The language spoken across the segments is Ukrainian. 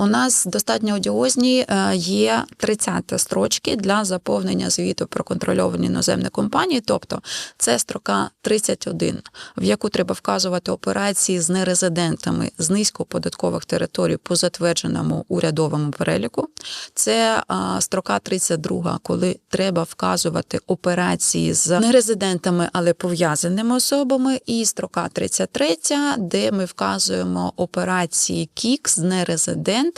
у нас достатньо одіозні е, є 30 строчки для заповнення звіту про контрольовані іноземні компанії. Тобто це строка 31, в яку треба вказувати операції з нерезидентами з низькоподаткових територій по затвердженому урядовому переліку. Це а, строка 32, коли треба вказувати операції з нерезидентами, але пов'язаними особами, і строка 33, де ми вказуємо операції КІК з нерезидентами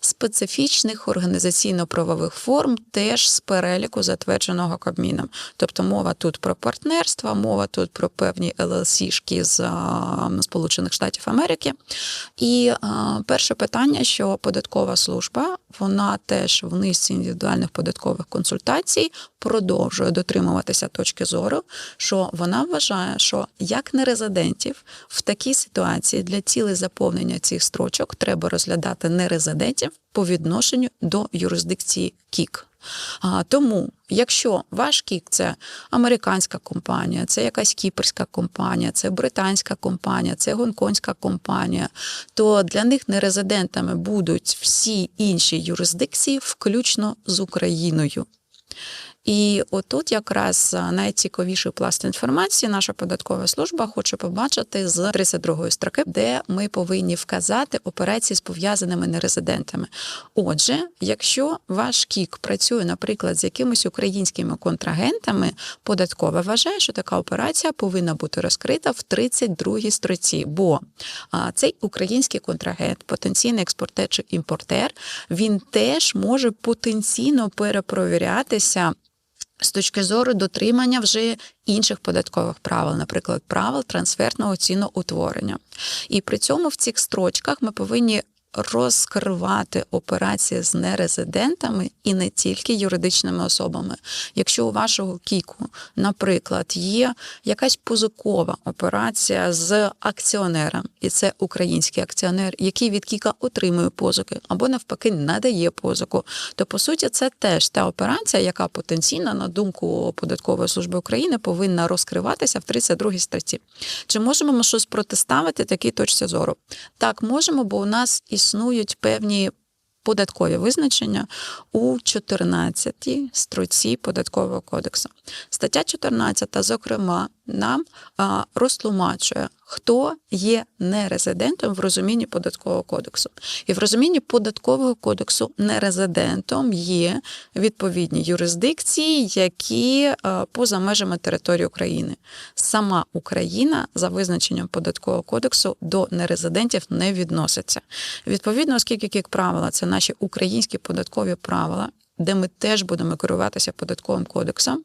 специфічних організаційно-правових форм, теж з переліку затвердженого Кабміном. Тобто мова тут про партнерства, мова тут про певні ЛЛС-шки з Сполучених Штатів Америки. І перше питання, що податкова служба, вона теж в низці індивідуальних податкових консультацій продовжує дотримуватися точки зору, що вона вважає, що як нерезидентів в такій ситуації для цілей заповнення цих строчок треба розглядати нерезидентів по відношенню до юрисдикції КІК. А, тому, якщо ваш кік це американська компанія, це якась кіпрська компанія, це британська компанія, це гонконгська компанія, то для них нерезидентами будуть всі інші юрисдикції, включно з Україною. І отут якраз найцікавіший пласт інформації наша податкова служба хоче побачити з 32 строки, де ми повинні вказати операції з пов'язаними нерезидентами. Отже, якщо ваш кік працює, наприклад, з якимись українськими контрагентами, податкова вважає, що така операція повинна бути розкрита в 32 строці, бо цей український контрагент, потенційний експортер чи імпортер, він теж може потенційно перепровірятися з точки зору дотримання вже інших податкових правил, наприклад, правил трансфертного ціноутворення. І при цьому в цих строчках ми повинні розкривати операції з нерезидентами і не тільки юридичними особами. Якщо у вашого кіку, наприклад, є якась позикова операція з акціонером, і це український акціонер, який від кіка отримує позики, або навпаки надає позику, то по суті це теж та операція, яка потенційно, на думку податкової служби України, повинна розкриватися в 32 статті. Чи можемо ми щось протиставити такій точці зору? Так, можемо, бо у нас існують певні податкові визначення у 14 строці податкового кодексу. Стаття 14, зокрема, нам а, розтлумачує, хто є нерезидентом в розумінні податкового кодексу. І в розумінні податкового кодексу нерезидентом є відповідні юрисдикції, які а, поза межами території України. Сама Україна за визначенням податкового кодексу до нерезидентів не відноситься. Відповідно, оскільки як правила, це наші українські податкові правила, де ми теж будемо керуватися податковим кодексом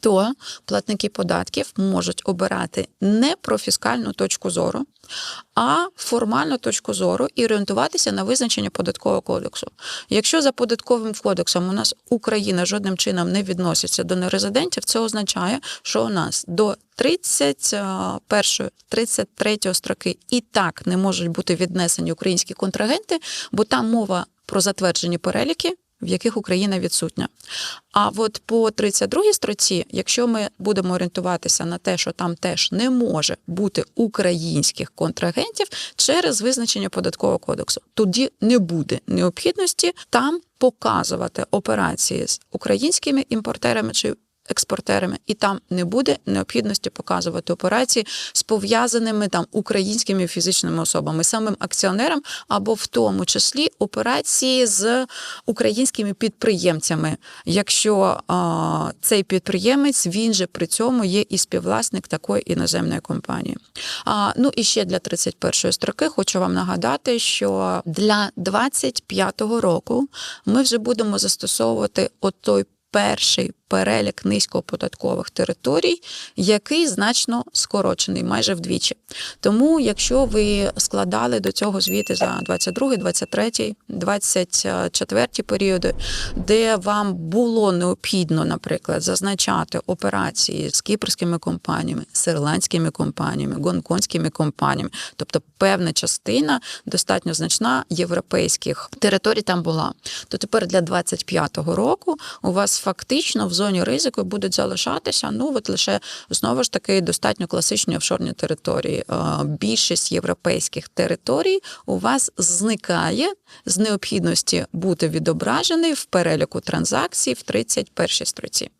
то платники податків можуть обирати не про фіскальну точку зору, а формальну точку зору і орієнтуватися на визначення податкового кодексу. Якщо за податковим кодексом у нас Україна жодним чином не відноситься до нерезидентів, це означає, що у нас до 31, 33 строки і так не можуть бути віднесені українські контрагенти, бо там мова про затверджені переліки в яких Україна відсутня. А от по 32 строці, якщо ми будемо орієнтуватися на те, що там теж не може бути українських контрагентів через визначення податкового кодексу, тоді не буде необхідності там показувати операції з українськими імпортерами чи експортерами, і там не буде необхідності показувати операції з пов'язаними там українськими фізичними особами, самим акціонерам, або в тому числі операції з українськими підприємцями, якщо а, цей підприємець він же при цьому є і співвласник такої іноземної компанії. А, Ну і ще для 31 строки хочу вам нагадати, що для 25-го року ми вже будемо застосовувати отой перший перелік низькоподаткових територій, який значно скорочений, майже вдвічі. Тому, якщо ви складали до цього звіти за 22, 23, 24 періоди, де вам було необхідно, наприклад, зазначати операції з кіпрськими компаніями, з ірландськими компаніями, гонконгськими компаніями, тобто певна частина достатньо значна європейських територій там була, то тепер для 25-го року у вас фактично в зоні ризику будуть залишатися. Ну от лише знову ж таки достатньо класичні офшорні території. Е, Більшість європейських територій у вас зникає з необхідності бути відображений в переліку транзакцій в 31 строці.